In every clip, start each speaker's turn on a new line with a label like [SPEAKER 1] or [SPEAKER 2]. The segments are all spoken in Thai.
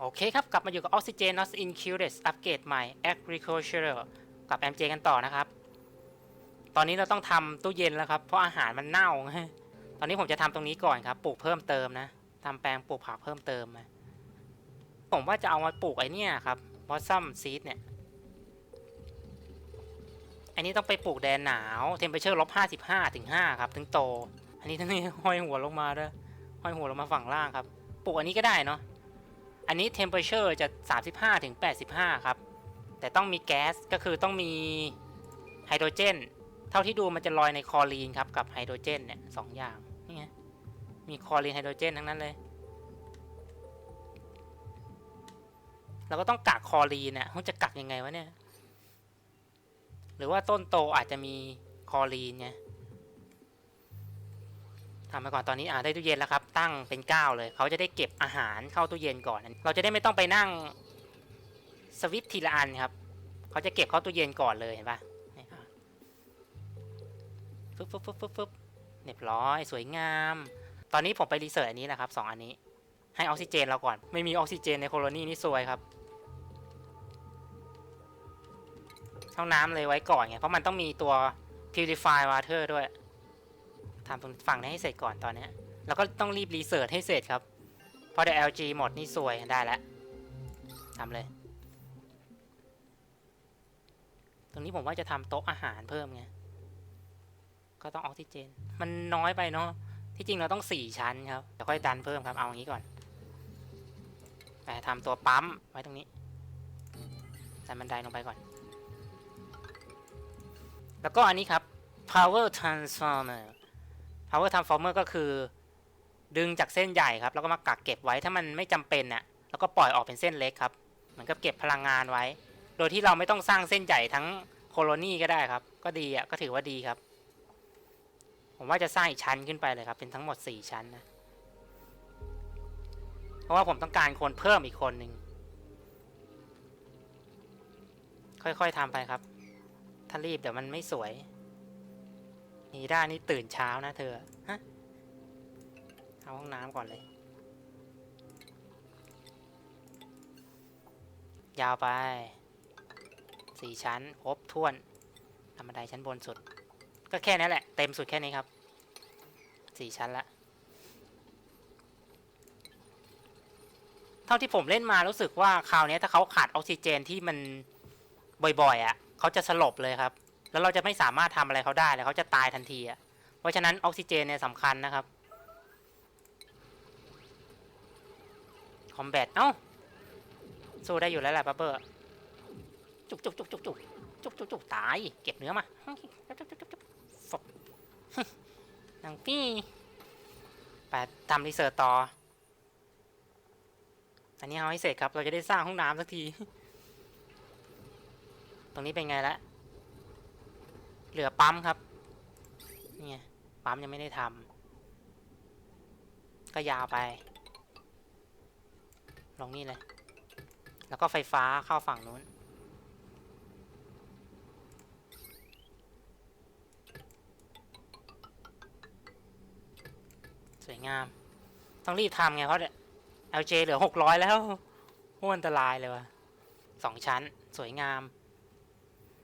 [SPEAKER 1] โอเคครับ กลับมาอยู่กับ Oxygen Not Included อัปเกรดใหม่ Agricultural กับ MJ กันต่อนะครับ ตอนนี้เราต้องทำตู้เย็นแล้วครับ เพราะอาหารมันเน่า ตอนนี้ผมจะทำตรงนี้ก่อนครับ ปลูกเพิ่มเติมนะทำแปลงปลูกผักเพิ่มเติม ผมว่าจะเอามาปลูกไอ้นี่ครับบอสซัมซีดเนี่ย อันนี้ต้องไปปลูกแดนหนาวเทมเปอร์เชอร์ลบห้าสิบห้าถึงห้าครับ ถึงโต อันนี้ทั้งนี้ห้อยหัวลงมาด้วยห้อยหัวลงมาฝั่งล่างครับ ปลูกอันนี้ก็ได้เนาะ อันนี้ temperature จะ 35ถึง85 ครับ แต่ต้องมีแก๊สก็คือต้องมีไฮโดรเจน เท่าที่ดูมันจะลอยในคอรีนครับ กับไฮโดรเจนเนี่ยสองอย่างนี่ไงมีคอรีนไฮโดรเจนทั้งนั้นเลยเราก็ต้องกักคอรีนเนี่ยเขาจะกักยังไงวะเนี่ย หรือว่าต้นโตอาจจะมีคอรีนไง ทำไปก่อนตอนนี้อ่าได้ตู้เย็นแล้วครับ ตั้งเป็นเก้าเลยเขาจะได้เก็บอาหารเข้าตู้เย็นก่อน เราจะได้ไม่ต้องไปนั่งสวิตทีละอันครับเขาจะเก็บเข้าตู้เย็นก่อนเลยเห็นปะฟึบฟึบฟึบฟึบฟึบเรียบร้อยสวยงาม ตอนนี้ผมไปรีเสิร์ชอันนี้นะครับสองอันนี้ ให้ออกซิเจนเราก่อน ไม่มีออกซิเจนในโคโลนีนี่ซวยครับห้องน้ำเลยไว้ก่อนไงเพราะมันต้องมีตัว purify water ด้วย ทำตรงฝั่งนี้ให้เสร็จก่อนตอนนี้แล้วก็ต้องรีบรีเสิร์ชให้เสร็จครับเพราะเดี๋ยว LG หมดนี่สวยได้แล้วทำเลย ตรงนี้ผมว่าจะทำโต๊ะอาหารเพิ่มไงก็ต้องออกซิเจน มันน้อยไปเนาะที่จริงเราต้องสี่ชั้นครับเดี๋ยวค่อยดันเพิ่มครับเอาอย่างนี้ก่อนไปทำตัวปั๊มไว้ตรงนี้ดันบันไดลงไปก่อน แล้วก็อันนี้ครับ power transformer power transformer ก็คือ ดึงจากเส้นใหญ่ครับ แล้วก็มากักเก็บไว้ถ้ามันไม่จำเป็นน่ะแล้วก็ปล่อยออกเป็นเส้นเล็กครับเหมือนกับเก็บพลังงานไว้ โดยที่เราไม่ต้องสร้างเส้นใหญ่ทั้งโคโลนีก็ได้ครับ ก็ดีอะก็ถือว่าดีครับ ผมว่าจะสร้างอีกชั้นขึ้นไปเลยครับ เป็นทั้งหมด 4 ชั้นนะเพราะว่าผมต้องการคนเพิ่มอีกคนหนึ่งค่อยๆทำไปครับ ถ้ารีบเดี๋ยวมันไม่สวย นีด้านี่ตื่นเช้านะเธอ ฮะ เอาห้องน้ำก่อนเลย ยาวไป สี่ชั้นครบถ้วนธรรมดาชั้นบนสุด ก็แค่นั้นแหละ เต็มสุดแค่นี้ครับ สี่ชั้นละ เท่าที่ผมเล่นมารู้สึกว่าคราวนี้ถ้าเขาขาดออกซิเจนที่มันบ่อยๆอะ่ะ เขาจะสลบเลยครับ แล้วเราจะไม่สามารถทำอะไรเขาได้เลยเขาจะตายทันทีอะเพราะฉะนั้นออกซิเจนเนี่ยสำคัญนะครับคอมแบทเอ้าสู้ได้อยู่แล้วแหละปัปเปอร์จุกจุกจุกจุกจุกจุกจุกจุกตาย เก็บเนื้อมาจุกจุกจุกจุกฟบนางปี้ไปทำรีเสิร์ชต่อ อันนี้เอาให้เสร็จครับ เราจะได้สร้างห้องน้ำสักที ตรงนี้เป็นไงละ เหลือปั๊มครับนี่ไงปั๊มยังไม่ได้ทำก็ยาวไป ลงนี่เลย แล้วก็ไฟฟ้าเข้าฝั่งนู้น สวยงาม ต้องรีบทำไงเพราะ LJ เหลือหกร้อยแล้วโคตรอันตรายเลยวะสองชั้น สวยงาม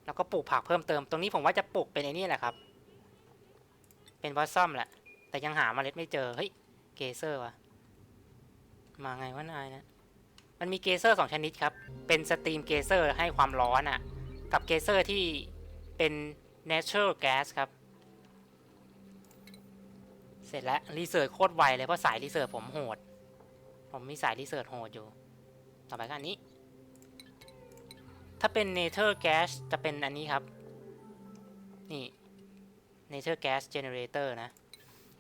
[SPEAKER 1] แล้วก็ปลูกผักเพิ่มเติม ตรงนี้ผมว่าจะปลูกเป็นไอ้นี่แหละครับ เป็นบอสซัมแหละ แต่ยังหาเมล็ดไม่เจอ เฮ้ย เกเซอร์วะมาไงวะนายนะ มันมีเกเซอร์สองชนิดครับ เป็นสตรีมเกเซอร์ให้ความร้อนอะ่ะ กับเกเซอร์ที่เป็น natural gas ครับ เสร็จแล้วรีเสิร์ชโคตรไวเลยเพราะสายรีเสิร์ชผมโหด ผมมีสายรีเสิร์ชโหดอยู่ ต่อไปก็อันนี้ ถ้าเป็น Nether Gas จะเป็นอันนี้ครับ นี่ Nether Gas Generator นะ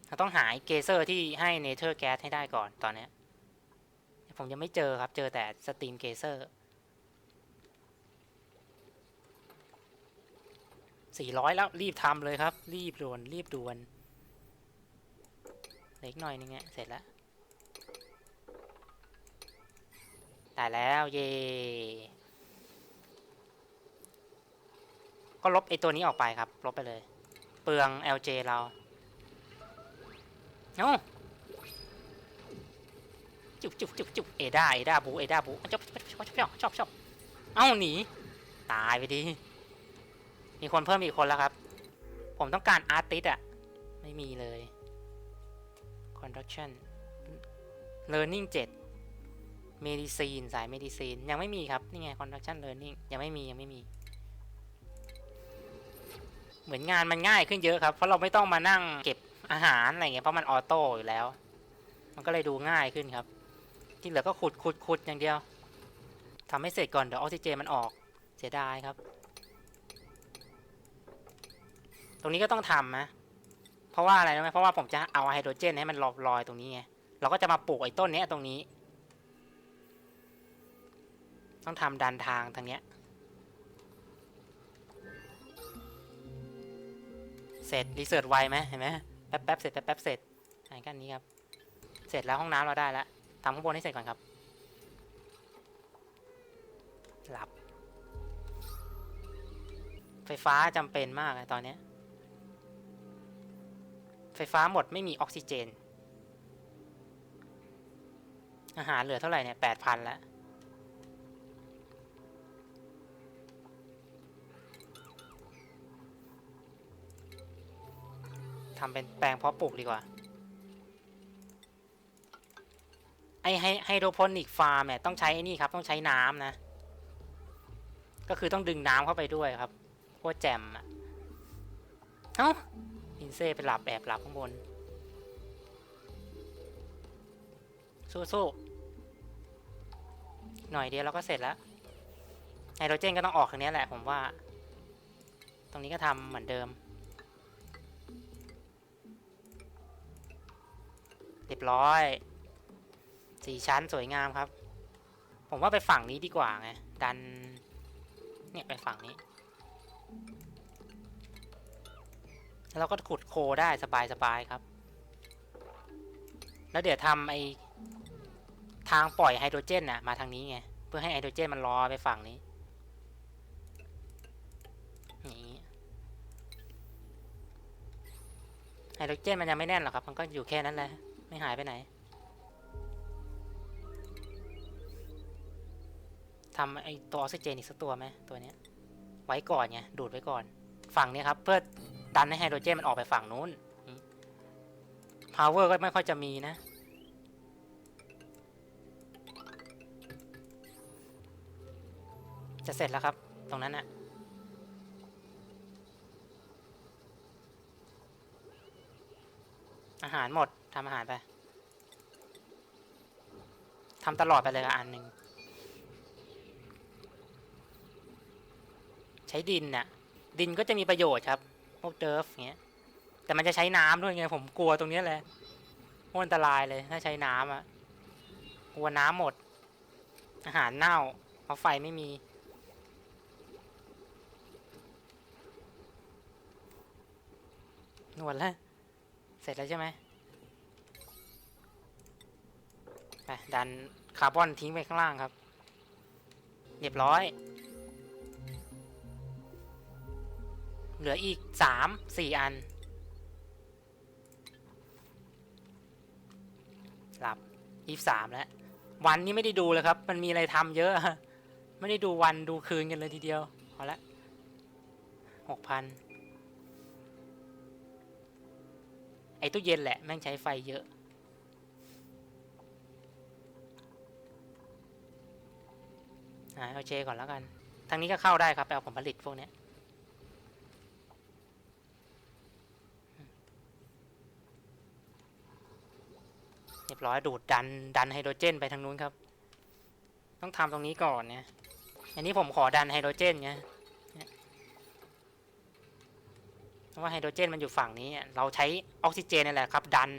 [SPEAKER 1] เราต้องหาเกเซอร์ที่ให้ Nether Gas ให้ได้ก่อนตอนนี้ผมยังไม่เจอครับ เจอแต่สตรีมเกเซอร์สี่ร้อยแล้วรีบทำเลยครับ รีบด่วน รีบด่วนเล็กหน่อยนึงเนี่ยเสร็จแล้วได้แล้ว เย่ ก็ลบไอตัวนี้ออกไปครับ ลบไปเลย เปลือง LJ เราเอ้าจุบจุบจุบจุบเอด้าเอด้าบูเอด้าบูชอบชอบชอบชอบชอบเอ้าหนี ตายไปดิ มีคนเพิ่มอีกคนแล้วครับ ผมต้องการอาร์ติสอะไม่มีเลย construction learning 7 medicine สาย medicine ยังไม่มีครับ นี่ไง construction learning ยังไม่มี ยังไม่มี เหมือนงานมันง่ายขึ้นเยอะครับ เพราะเราไม่ต้องมานั่งเก็บอาหารอะไรเงี้ยเพราะมันออโต้อยู่แล้ว มันก็เลยดูง่ายขึ้นครับ ที่เหลือก็ขุดขุดขุดอย่างเดียวทำให้เสร็จก่อนเดี๋ยวออกซิเจนมันออกเสียดายครับ ตรงนี้ก็ต้องทำนะเพราะว่าอะไรรู้ไหมเพราะว่าผมจะเอาไฮโดรเจนให้มันลอยลอยตรงนี้ไงเราก็จะมาปลูกไอ้ต้นเนี้ยตรงนี้ ต้องทำดันทางทางเนี้ย เสร็จรีเสิร์ชไวไหมเห็นไหมแป๊บแป๊บเสร็จแป๊บแป๊บเสร็จอันกันนี้ครับ เสร็จแล้วห้องน้ำเราได้แล้วทำข้างบนให้เสร็จก่อนครับ หลับ ไฟฟ้าจำเป็นมากเลยตอนนี้ไฟฟ้าหมดไม่มีออกซิเจน อาหารเหลือเท่าไหร่เนี่ยแปดพันแล้ว ทำเป็นแปลงเพาะปลูกดีกว่า ไอไฮไฮโดรโปนิกฟาร์มเนี่ยต้องใช้ไอ้นี่ครับ ต้องใช้น้ำนะ ก็คือต้องดึงน้ำเข้าไปด้วยครับโคตรแจ่มอะเอ้าอินเซ่ไปหลับแอบหลับข้างบน สู้ๆ หน่อยเดียวเราก็เสร็จแล้วไฮโดรเจนก็ต้องออกทางนี้แหละผมว่า ตรงนี้ก็ทำเหมือนเดิม เรียบร้อยสี่ชั้นสวยงามครับ ผมว่าไปฝั่งนี้ดีกว่าไง ดัน เนี่ยไปฝั่งนี้ แล้วเราก็ขุดโคได้สบายๆครับ แล้วเดี๋ยวทำไอทางปล่อยไฮโดรเจนน่ะมาทางนี้ไง เพื่อให้ไฮโดรเจนมันรอไปฝั่งนี้นี่ไฮโดรเจนมันยังไม่แน่นหรอกครับ มันก็อยู่แค่นั้นแหละ ไม่หายไปไหนทำไอตัวออกซิเจนอีกสักตัวไหมตัวเนี้ย ไว้ก่อนไงดูดไว้ก่อน ฝั่งนี้ครับ เพื่อดันให้ไฮโดรเจนมันออกไปฝั่งนู้น power ก็ไม่ค่อยจะมีนะ จะเสร็จแล้วครับ ตรงนั้นน่ะอาหารหมด ทำอาหารไปทำตลอดไปเลยละอันหนึ่งใช้ดินน่ะ ดินก็จะมีประโยชน์ครับพวกเดิร์ฟเงี้ย แต่มันจะใช้น้ำด้วยไง ผมกลัวตรงเนี้ยแหละโคตรอันตรายเลย ถ้าใช้น้ำอะกลัวน้ำหมด อาหารเน่าเพราะไฟไม่มีนวดแล้ว เสร็จแล้วใช่ไหม ไปดันคาร์บอนทิ้งไปข้างล่างครับ เรียบร้อย เหลืออีกสามสี่อัน หลับยี่สามแล้ว วันนี้ไม่ได้ดูเลยครับ มันมีอะไรทำเยอะ ไม่ได้ดูวันดูคืนกันเลยทีเดียวพอละหกพันไอ้ตู้เย็นแหละ แม่งใช้ไฟเยอะ เอาเจก่อนแล้วกัน ทางนี้ก็เข้าได้ครับไปเอาผลผลิตพวกเนี้ยเรียบร้อยดูดดันดันไฮโดรเจนไปทางนู้นครับ ต้องทำตรงนี้ก่อนเนี่ย อันนี้ผมขอดันไฮโดรเจนไงเนี่ยเพราะว่าไฮโดรเจนมันอยู่ฝั่งนี้ เราใช้ออกซิเจนนี่แหละครับ ดัน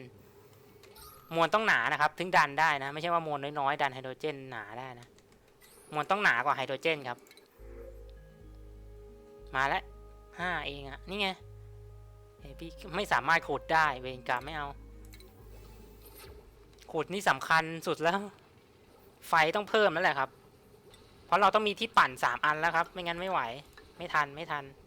[SPEAKER 1] มวลต้องหนานะครับ ถึงดันได้นะ ไม่ใช่ว่ามวลน้อยๆดันไฮโดรเจนหนาได้นะ มันต้องหนากว่าไฮโดรเจนครับ มาแล้วห้าเองอะนี่ไงเฮ้พี่ไม่สามารถขุดได้เวรกรรมไม่เอา ขุดนี่สำคัญสุดแล้ว ไฟต้องเพิ่มแล้วแหละครับ เพราะเราต้องมีที่ปั่นสามอันแล้วครับ ไม่งั้นไม่ไหว ไม่ทันไม่ทันนี่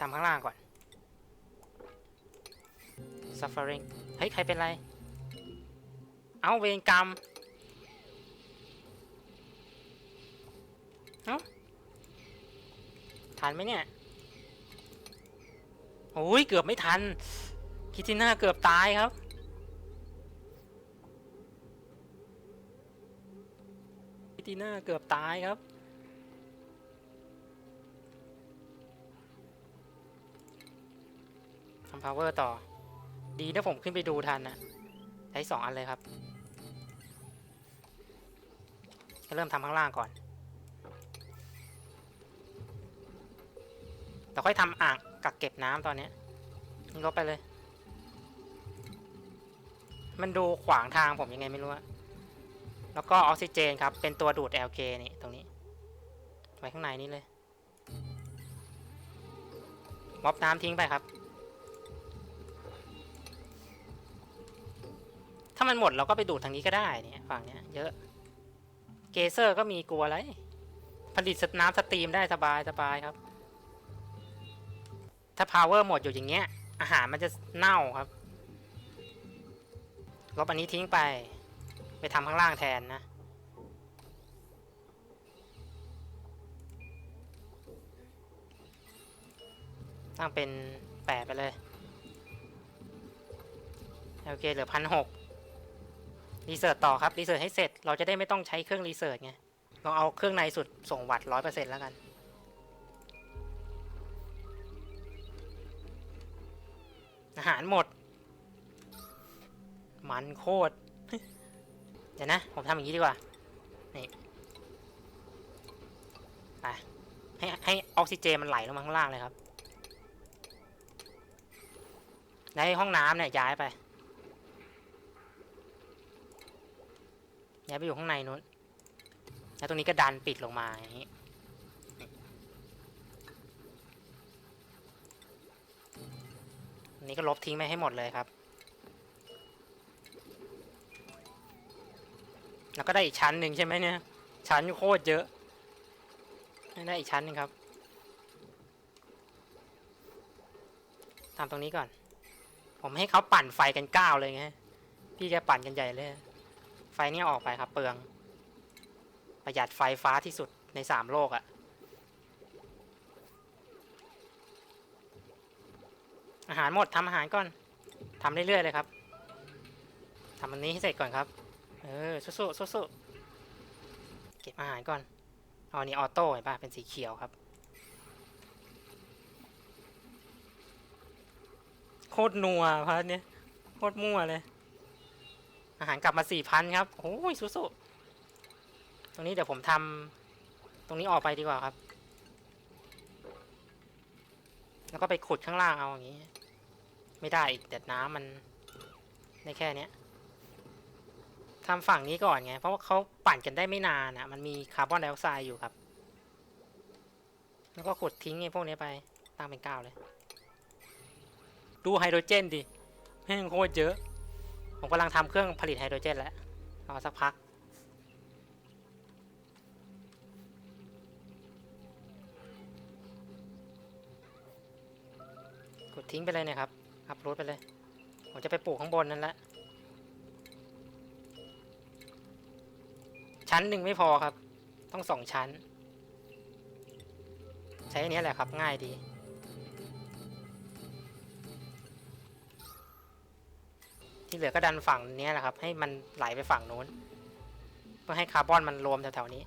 [SPEAKER 1] ทำข้างล่างก่อน suffering เฮ้ย ใครเป็นไร เอาเวรกรรม เอ้าทันไหมเนี่ยโอ้ย เกือบไม่ทัน คิติน่าเกือบตายครับ คิติน่าเกือบตายครับ ทำ power ต่อ ดีนะผมขึ้นไปดูทันนะใช้สองอันเลยครับเริ่มทำข้างล่างก่อนเราค่อยทำอ่างกักเก็บน้ำตอนนี้ยนี่ลบไปเลย มันดูขวางทางผมยังไงไม่รู้อะแล้วก็ออกซิเจนครับ เป็นตัวดูด LK นี่ตรงนี้ ไว้ข้างในนี้เลยม็อบน้ำทิ้งไปครับ ถ้ามันหมดเราก็ไปดูดทางนี้ก็ได้เนี่ยฝั่งเนี้ยเยอะเกเซอร์ก็มีกลัวอะไร ผลิตน้ำสตรีมได้สบายสบายครับ ถ้าพาวเวอร์หมดอยู่อย่างเงี้ย อาหารมันจะเน่าครับลบอันนี้ทิ้งไป ไปทำข้างล่างแทนนะ ตั้งเป็นแปดไปเลย โอเคเหลือพันหก รีเสิร์ชต่อครับรีเสิร์ชให้เสร็จ เราจะได้ไม่ต้องใช้เครื่องรีเสิร์ชไงลองเอาเครื่องในสุดส่งวัตร้อยเปอร์เซ็นต์แล้วกัน อาหารหมด มันโคตร เดี๋ยวนะ ผมทำอย่างนี้ดีกว่า นี่ไปให้ให้ออกซิเจนมันไหลลงมาข้างล่างเลยครับ ในห้องน้ำเนี่ยย้ายไป ย้ายไปอยู่ข้างในนู้น แล้วตรงนี้ก็ดันปิดลงมาอย่างนี้นนี้ก็ลบทิ้งไปให้หมดเลยครับ แล้วก็ได้อีกชั้นหนึ่งใช่ไหมเนี่ย ชั้นโคตรเยอะ ได้อีกชั้นหนึ่งครับทำตรงนี้ก่อน ผมให้เขาปั่นไฟกันก้าวเลยไง พี่แกปั่นกันใหญ่เลย ไฟนี่ออกไปครับเปลือง ประหยัดไฟฟ้าที่สุดในสามโลกอะ่ะ อาหารหมดทำอาหารก่อนทำเรื่อยๆเลยครับทำอันนี้ให้เสร็จก่อนครับ เออสู้ๆสู้ๆเก็บอาหารก่อนเอาอันนี้ออโต้เห็นป่ะเป็นสีเขียวครับโคตรนัวพัดเนี้ยโคตรมั่วเลย อาหารกลับมาสี่พันครับโอ้ยสู้ๆตรงนี้เดี๋ยวผมทำตรงนี้ออกไปดีกว่าครับ แล้วก็ไปขุดข้างล่างเอาอย่างนี้ ไม่ได้อีกแต่น้ำมันได้แค่นี้ทำฝั่งนี้ก่อนไง เพราะว่าเขาปั่นกันได้ไม่นานอะ มันมีคาร์บอนไดออกไซด์อยู่ครับ แล้วก็ขุดทิ้งไอ้พวกนี้ไปตั้งเป็นก้าวเลย ดูไฮโดรเจนดิแม่งโคตรเยอะ ผมกำลังทำเครื่องผลิตไฮโดรเจนแล้วรอสักพัก กดทิ้งไปเลยนะครับ อัพโหลดไปเลย ผมจะไปปลูกข้างบนนั่นแหละ ชั้นหนึ่งไม่พอครับ ต้องสองชั้น ใช้อันนี้แหละครับง่ายดี ที่เหลือก็ดันฝั่งนี้แหละครับ ให้มันไหลไปฝั่งนู้น เพื่อให้คาร์บอนมันรวมแถวๆนี้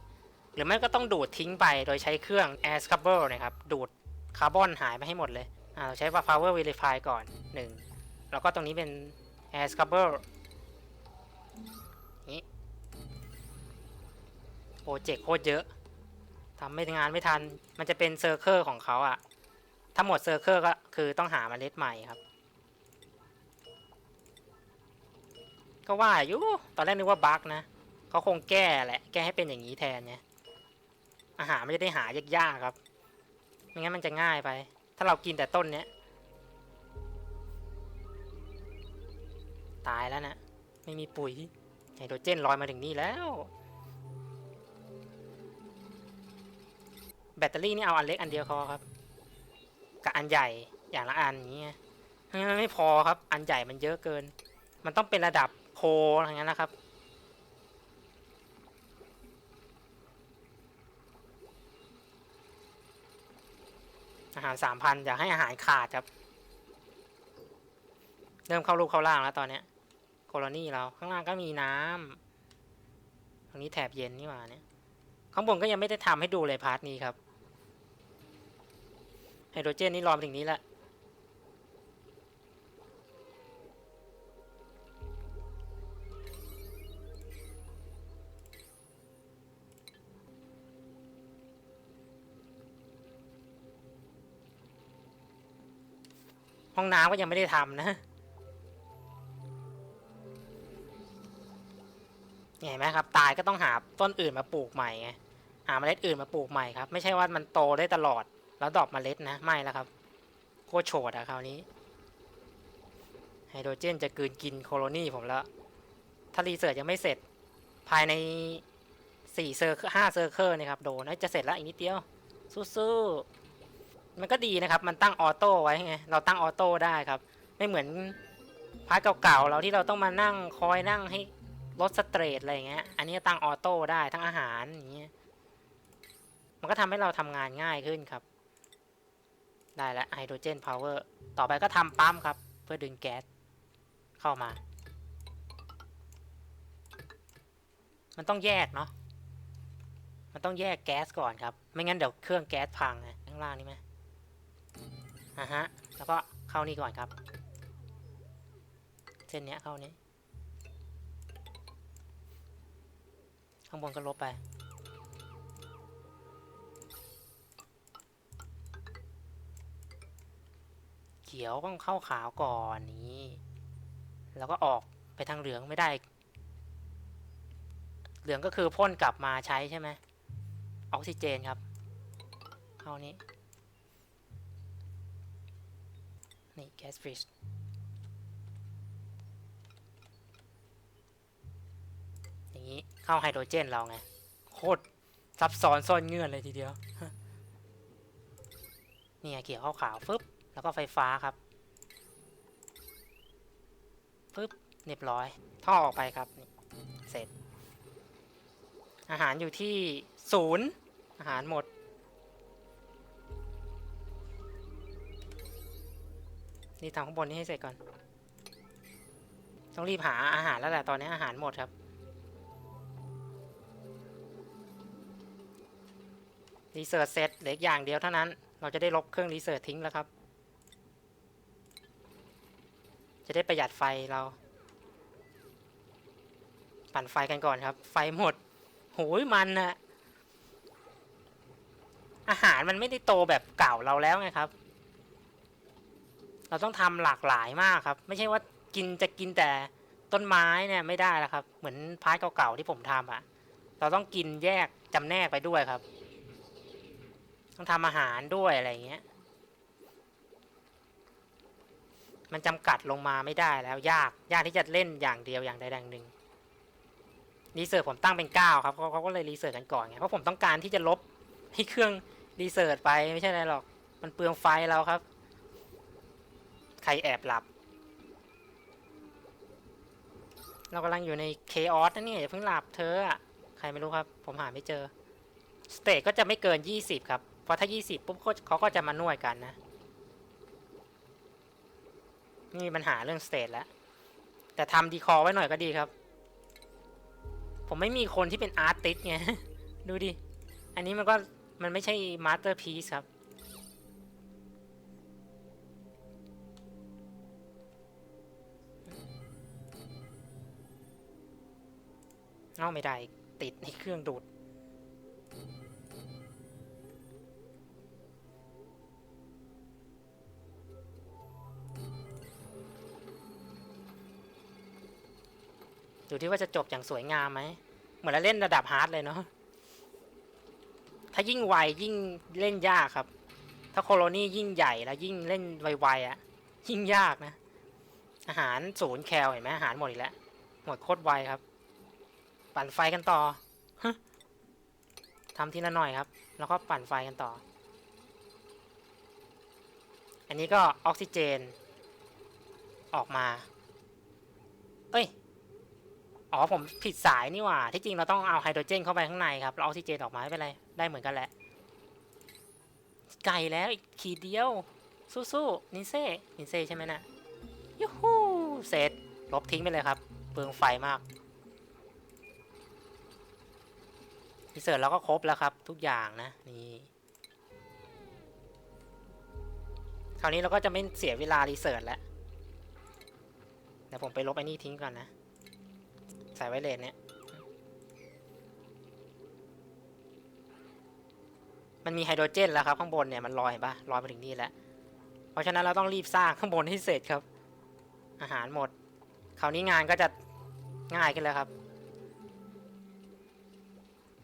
[SPEAKER 1] หรือไม่ก็ต้องดูดทิ้งไปโดยใช้เครื่อง air scrubber นะครับ ดูดคาร์บอนหายไปให้หมดเลยอ่าเราใช้ว่า power verify ก่อนหนึ่งแล้วก็ตรงนี้เป็น air scrubber นี้โปรเจกต์โคตรเยอะทำไม่งานไม่ทัน มันจะเป็นเซอร์เคิลของเขาอะถ้าหมดเซอร์เคิลก็คือต้องหาเมล็ดใหม่ครับ ก็ว่าอยู่ตอนแรกนึกว่าบั๊กนะเขาคงแก้แหละ แก้ให้เป็นอย่างนี้แทนเนี่ยอาหารไม่จะได้หายากๆครับไม่งั้นมันจะง่ายไป ถ้าเรากินแต่ต้นเนี้ยตายแล้วนะไม่มีปุ๋ยไฮโดรเจนลอยมาถึงนี่แล้ว แบตเตอรี่นี่เอาอันเล็กอันเดียวพอครับ กับอันใหญ่อย่างละอันอย่างเงี้ยมันไม่พอครับ อันใหญ่มันเยอะเกิน มันต้องเป็นระดับ โพลอย่างนั้นนะครับ อาหารสามพันอยากให้อาหารขาดครับ เริ่มเข้ารูปเข้าล่างแล้วตอนเนี้ยโคลนี่เราข้างล่างก็มีน้ำตรงนี้แถบเย็นนี่หว่าเนี่ยข้างบนก็ยังไม่ได้ทำให้ดูเลยพาร์ทนี้ครับไฮโดรเจนนี่รอมถึงนี้แหละ ห้องน้ำก็ยังไม่ได้ทำนะเห็นไหมครับ ตายก็ต้องหาต้นอื่นมาปลูกใหม่ไงหาเมล็ดอื่นมาปลูกใหม่ครับ ไม่ใช่ว่ามันโตได้ตลอด แล้วดอปเมล็ดนะไม่แล้วครับโคโฉดอะคราวนี้ไฮโดรเจนจะกืนกินโคโลนีผมแล้ว ถ้ารีเสิร์ชยังไม่เสร็จ ภายในสี่เซอร์ห้าเซอร์เคิลเนี่ยครับ โดนเอ้ยจะเสร็จแล้วอีกนิดเดียว สู้ๆ มันก็ดีนะครับ มันตั้งออโต้ไว้ไง เราตั้งออโต้ได้ครับ ไม่เหมือนพาร์ทเก่าๆเราที่เราต้องมานั่งคอยนั่งให้ลดสเตรทอะไรเงี้ย อันนี้ตั้งออโต้ได้ทั้งอาหารอย่างเงี้ย มันก็ทำให้เราทำงานง่ายขึ้นครับ ได้แล้วไฮโดรเจนพาวเวอร์ ต่อไปก็ทำปั๊มครับ เพื่อดึงแก๊สเข้ามา มันต้องแยกเนาะ มันต้องแยกแก๊สก่อนครับ ไม่งั้นเดี๋ยวเครื่องแก๊สพังไงข้างล่างนี่ไหม อะฮะ แล้วก็เข้านี่ก่อนครับ เส้นเนี้ยเข้านี้ ข้างบนก็ลบไป เขียวต้องเข้าขาวก่อนนี้ แล้วก็ออกไปทางเหลืองไม่ได้ เหลืองก็คือพ่นกลับมาใช้ใช่ไหมออกซิเจนครับ เข้านี้ นี่แก๊สฟิชอย่างนี้เข้าไฮโดรเจนเราไง โคตรซับซ้อนซ่อนเงื่อนเลยทีเดียว นี่ไงเขียวขาวๆฟึบแล้วก็ไฟฟ้าครับฟึบเรียบร้อย ท่อออกไปครับนี่เสร็จ อาหารอยู่ที่ศูนย์อาหารหมด นี่ทำข้างบนนี้ให้เสร็จก่อน ต้องรีบหาอาหารแล้วแหละตอนนี้อาหารหมดครับ รีเสิร์ชเสร็จเหลืออกอย่างเดียวเท่านั้น เราจะได้ลบเครื่องรีเสิร์ชทิ้งแล้วครับ จะได้ประหยัดไฟเรา ปั่นไฟกันก่อนครับ ไฟหมดโหยมันนะอาหารมันไม่ได้โตแบบเก่าเราแล้วไงครับ เราต้องทำหลากหลายมากครับ ไม่ใช่ว่ากินจะกินแต่ต้นไม้เนี่ยไม่ได้แล้วครับ เหมือนพาร์ทเก่าๆที่ผมทำอะ เราต้องกินแยกจำแนกไปด้วยครับ ต้องทำอาหารด้วยอะไรอย่างเงี้ย มันจำกัดลงมาไม่ได้แล้วยากยากที่จะเล่นอย่างเดียวอย่างใดอย่างหนึ่งรีเสิร์ชผมตั้งเป็นเก้าครับเขาเขาก็เลยรีเสิร์ชกันก่อนไงเพราะผมต้องการที่จะลบให้เครื่องรีเสิร์ชไปไม่ใช่อะไรหรอก มันเปลืองไฟเราครับ ใครแอบหลับ เรากำลังอยู่ในเคออสนะเนี่ยอย่าเพิ่งหลับเธออะใครไม่รู้ครับ ผมหาไม่เจอ สเตทก็จะไม่เกิน 20 ครับ เพราะถ้า 20 ปุ๊บเขาก็จะมานวดกันนะ นี่ปัญหาเรื่องสเตทแล้ว แต่ทำดีคอไว้หน่อยก็ดีครับ ผมไม่มีคนที่เป็นอาร์ติสไง ดูดิ อันนี้มันก็มันไม่ใช่มาสเตอร์พีซครับ เอาไม่ได้ติดในเครื่องดูดดูที่ว่าจะจบอย่างสวยงามไหม เหมือนเราเล่นระดับฮาร์ดเลยเนาะถ้ายิ่งไวยิ่งเล่นยากครับ ถ้าโคโลนี่ยิ่งใหญ่แล้วยิ่งเล่นไวๆอะ่ะ ยิ่งยากนะ อาหารศูนย์แคลเห็นไหมอาหารหมดอีกแล้ว หมดโคตรไวครับ ปั่นไฟกันต่อทำทีละหน่อยครับ แล้วก็ปั่นไฟกันต่อ อันนี้ก็ออกซิเจน ออกมา เอ้ย อ๋อผมผิดสายนี่หว่า ที่จริงเราต้องเอาไฮโดรเจนเข้าไปข้างในครับแล้วออกซิเจนออกมาไม่เป็นไร ได้เหมือนกันแหละ ไกลแล้วอีกขีดเดียว สู้ๆนินเซ่นินเซ่ใช่ไหมนะยูฮูเสร็จ ลบทิ้งไปเลยครับ เปลืองไฟมาก รีเสิร์ชเราก็ครบแล้วครับ ทุกอย่างนะนี่คราวนี้เราก็จะไม่เสียเวลารีเสิร์ชแล้วเดี๋ยวผมไปลบไอ้นี่ทิ้งก่อนนะใส่ไว้เลนเนี่ยมันมีไฮโดรเจนแล้วครับข้างบนเนี่ยมันลอยปะลอยมาถึงนี่แล้ว เพราะฉะนั้นเราต้องรีบสร้างข้างบนให้เสร็จครับ อาหารหมด คราวนี้งานก็จะง่ายขึ้นแล้วครับ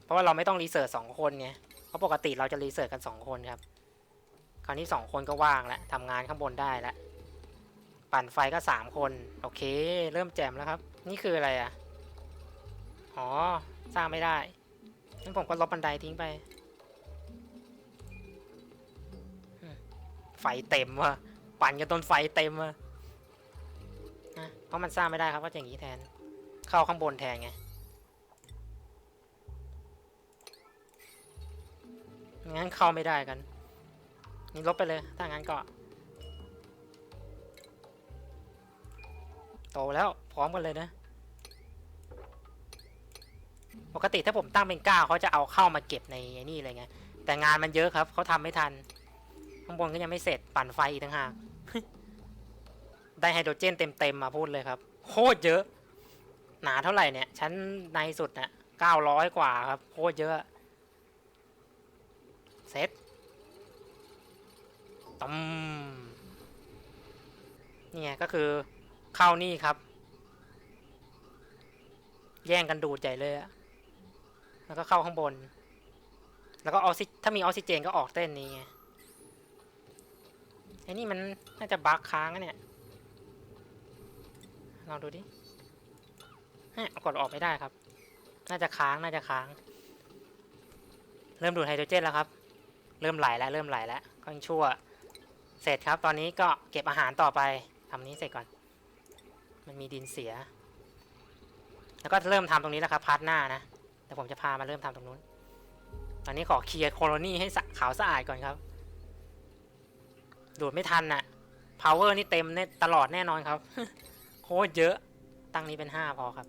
[SPEAKER 1] เพราะว่าเราไม่ต้องรีเสิร์ชสองคนไงเพราะปกติเราจะรีเสิร์ชกันสองคนครับ คราวนี้สองคนก็ว่างแล้วทำงานข้างบนได้แล้วปั่นไฟก็สามคน โอเค เริ่มแจ่มแล้วครับ นี่คืออะไรอะอ๋อสร้างไม่ได้งั้นผมก็ลบบันไดทิ้งไป ไฟเต็มว่ะปั่นกันจนไฟเต็มว่ะนะเพราะมันสร้างไม่ได้ครับก็อย่างนี้แทน เข้าข้างบนแทนไง งั้นเข้าไม่ได้กัน นี่ลบไปเลย ถ้างั้นก็ โตแล้ว พร้อมกันเลยนะ ปกติถ้าผมตั้งเป็นเก้าเขาจะเอาเข้ามาเก็บในไอ้นี่เลยไง แต่งานมันเยอะครับ เขาทำไม่ทัน ข้างบนก็ยังไม่เสร็จ ปั่นไฟอีกต่างหาก ได้ไฮโดรเจนเต็มๆมาพูดเลยครับ โคตรเยอะ หนาเท่าไหร่เนี่ย ชั้นในสุดเนี่ยเก้าร้อยกว่าครับ โคตรเยอะ เสร็จตมนี่ไงก็คือเข้านี่ครับ แย่งกันดูดใจเลยอะแล้วก็เข้าข้างบน แล้วก็ออกซิถ้ามีออกซิเจนก็ออกเส้นนี้ไงไอ้นี่มันน่าจะบั๊กค้างอะเนี่ยลองดูดิฮะกดออกไม่ได้ครับ น่าจะค้างน่าจะค้าง เริ่มดูดไฮโดรเจนแล้วครับ เริ่มไหลแล้วเริ่มไหลแล้วก็ยังชั่ว เสร็จครับ ตอนนี้ก็เก็บอาหารต่อไปทำนี้เสร็จก่อน มันมีดินเสีย แล้วก็เริ่มทำตรงนี้แล้วครับพาร์ทหน้านะเดี๋ยวผมจะพามาเริ่มทำตรงนู้น ตอนนี้ขอเคลียร์โคโลนีให้ขาวสะอาดก่อนครับ ดูดไม่ทันน่ะ power นี่เต็มเนี่ยตลอดแน่นอนครับ โคตรเยอะ ตั้งนี้เป็นห้าพอครับ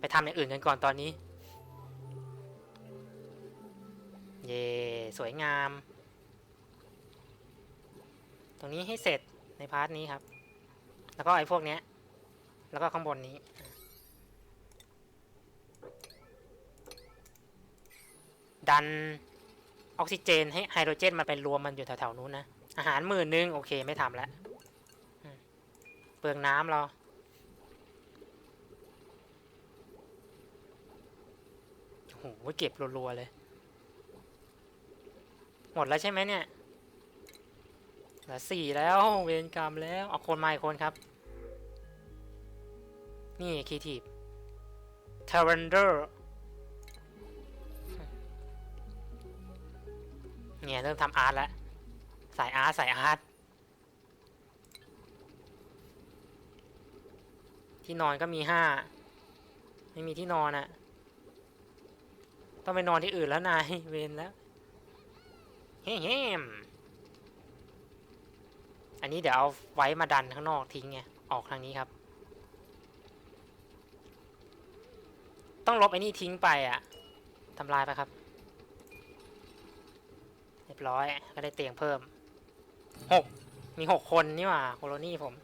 [SPEAKER 1] ไปทำอย่างอื่นกันก่อนตอนนี้ เย่สวยงาม ตรงนี้ให้เสร็จในพาร์ทนี้ครับ แล้วก็ไอ้พวกเนี้ย แล้วก็ข้างบนนี้ ดันออกซิเจนให้ไฮโดรเจนมันไปรวมมันอยู่แถวๆนู้นนะ อาหารหมื่นนึง โอเคไม่ทำแล้วเปลืองน้ำเราโอ้โหเก็บรัวๆเลย หมดแล้วใช่ไหมเนี่ยเหลือสี่แล้วเวรกรรมแล้วเอาคนมาอีกคนครับ นี่คีทีฟเทเรนเดอร์เนี่ยเริ่มทำอาร์ตแล้วสายอาร์ตสายอาร์ตที่นอนก็มีห้าไม่มีที่นอนอะต้องไปนอนที่อื่นแล้วนายเวรแล้ว เฮ้มอันนี้เดี๋ยวเอาไว้มาดันข้างนอกทิ้งไง ออกทางนี้ครับ ต้องลบไอ้นี่ทิ้งไปอะทำลายไปครับ เรียบร้อย ก็ได้เตียงเพิ่มหกมีหกคนนี่หว่าโคโลนี่ผม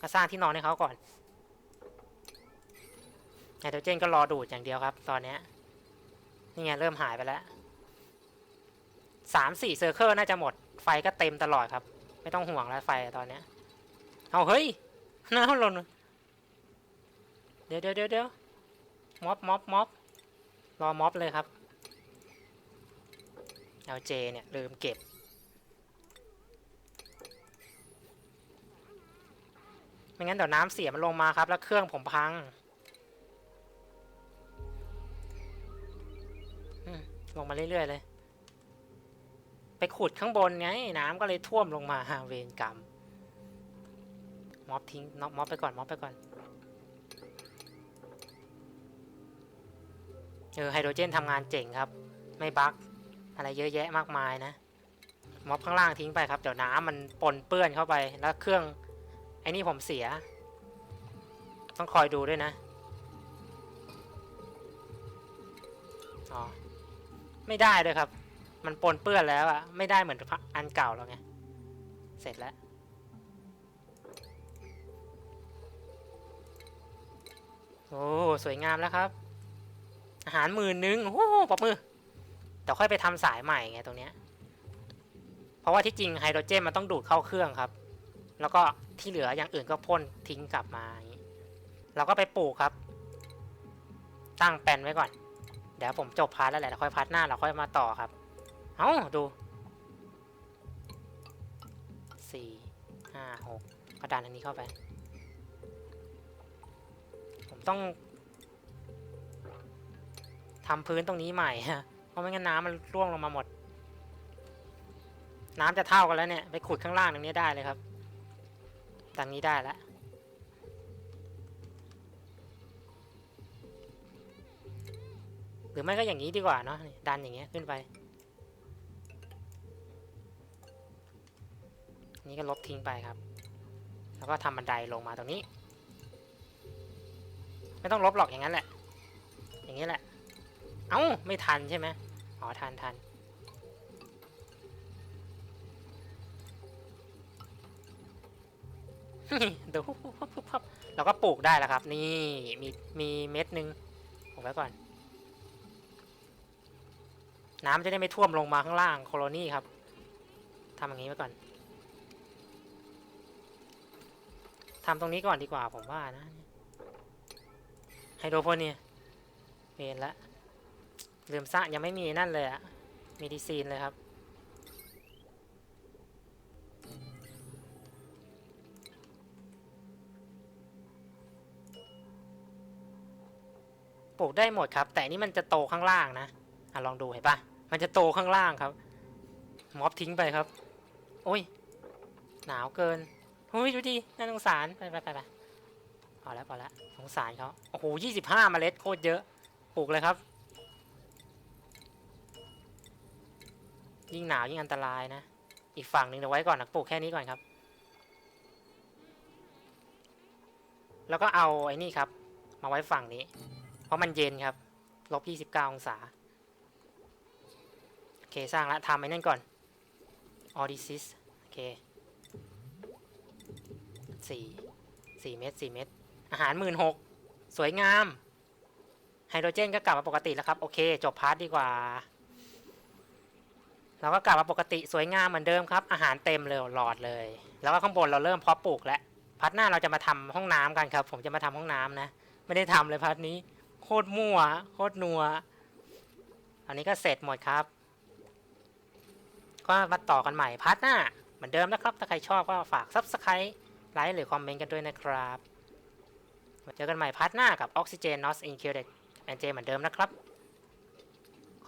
[SPEAKER 1] ก็สร้างที่นอนให้เขาก่อนไฮโดรเจนก็รอดูดอย่างเดียวครับ ตอนนี้นี่ไงเริ่มหายไปแล้ว สามสี่เซอร์เคิลน่าจะหมดไฟก็เต็มตลอดครับ ไม่ต้องห่วงแล้วไฟตอนเนี้ยเอาเฮ้ยน้ำหล่นเดี๋ยวเดี๋ยวเดี๋ยวเดี๋ยวม็อบม็อบม็อบรอม็อบเลยครับเอาเจเนี่ยลืมเก็บ ไม่งั้นเดี๋ยวน้ำเสียมันลงมาครับ แล้วเครื่องผมพังลงมาเรื่อยๆเลย ไปขุดข้างบนไง น้ำก็เลยท่วมลงมาเวรกรรมม็อบทิ้งน็อกม็อบไปก่อนม็อบไปก่อนเออไฮโดรเจนทำงานเจ๋งครับ ไม่บั๊กอะไรเยอะแยะมากมายนะม็อบข้างล่างทิ้งไปครับ เดี๋ยวน้ำมันปนเปื้อนเข้าไปแล้วเครื่องไอ้นี่ผมเสีย ต้องคอยดูด้วยนะอ๋อไม่ได้ด้วยครับ มันปนเปื้อนแล้วอะไม่ได้เหมือนอันเก่าแล้วไง เสร็จแล้ว โอ้สวยงามแล้วครับ อาหารหมื่นนึงโอ้ปอบมือเดี๋ยวค่อยไปทำสายใหม่ไงตรงเนี้ย เพราะว่าที่จริงไฮโดรเจนมันต้องดูดเข้าเครื่องครับ แล้วก็ที่เหลืออย่างอื่นก็พ่นทิ้งกลับมาอย่างนี้เราก็ไปปลูกครับ ตั้งแปลนไว้ก่อน เดี๋ยวผมจบพาร์ทแล้วแหละแล้วค่อยพาร์ทหน้าเราค่อยมาต่อครับ เอ้าดูสี่ห้าหกกระดานอันนี้เข้าไป ผมต้องทำพื้นตรงนี้ใหม่ฮะเพราะไม่งั้นน้ำมันร่วงลงมาหมด น้ำจะเท่ากันแล้วเนี่ย ไปขุดข้างล่างตรงนี้ได้เลยครับตรงนี้ได้แล้วหรือไม่ก็อย่างนี้ดีกว่าเนาะดันอย่างเงี้ยขึ้นไป นี่ก็ลบทิ้งไปครับ แล้วก็ทำบันไดลงมาตรงนี้ ไม่ต้องลบหรอกอย่างนั้นแหละ อย่างนี้แหละ เอ้าไม่ทันใช่ไหมอ๋อทันทันดูเราก็ปลูกได้แล้วครับ นี่มีมีเม็ดหนึ่งปลูกไว้ก่อน น้ำจะได้ไม่ท่วมลงมาข้างล่างโคโลนี่ครับทำอย่างนี้ไว้ก่อน ทำตรงนี้ก่อนดีกว่าผมว่านะไฮโดรโปเนี่ยเวนละลืมซะยังไม่มีนั่นเลยอะมีดีซีนเลยครับ ปลูกได้หมดครับ แต่นี่มันจะโตข้างล่างนะอะลองดูเห็นปะมันจะโตข้างล่างครับ ม็อบทิ้งไปครับ โอ้ย หนาวเกิน ฮ้ยดูดิน่าสงสารไปไปไปไปพอแล้วพอแล้วสงสารเขาโอ้โหยี่สิบห้าเมล็ดโคตรเยอะปลูกเลยครับ ยิ่งหนาวยิ่งอันตรายนะ อีกฝั่งหนึ่งเดี๋ยวไว้ก่อนนะปลูกแค่นี้ก่อนครับ แล้วก็เอาไอ้นี่ครับ มาไว้ฝั่งนี้ เพราะมันเย็นครับลบยี่สิบเก้าองศาโอเคสร้างแล้วทำไอ้นั่นก่อนออดิซิสโอเค สี่สี่เม็ดสี่เม็ดอาหารหมื่นหกสวยงาม ไฮโดรเจนก็กลับมาปกติแล้วครับ โอเค จบพาร์ทดีกว่า เราก็กลับมาปกติสวยงามเหมือนเดิมครับ อาหารเต็มเลยหลอดเลย แล้วก็ข้างบนเราเริ่มเพาะปลูกแล้วพาร์ทหน้าเราจะมาทำห้องน้ำกันครับ ผมจะมาทำห้องน้ำนะ ไม่ได้ทำเลยพาร์ทนี้ โคตรมั่ว โคตรนัว อันนี้ก็เสร็จหมดครับ ก็มาต่อกันใหม่พาร์ทหน้าเหมือนเดิมนะครับ ถ้าใครชอบก็ฝาก Subscribe ไลค์หรือคอมเมนต์กันด้วยนะครับ เจอกันใหม่พาร์ทหน้ากับ Oxygen Not Included แอนเจเหมือนเดิมนะครับ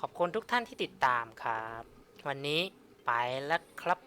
[SPEAKER 1] ขอบคุณทุกท่านที่ติดตามครับ วันนี้ไปแล้วครับ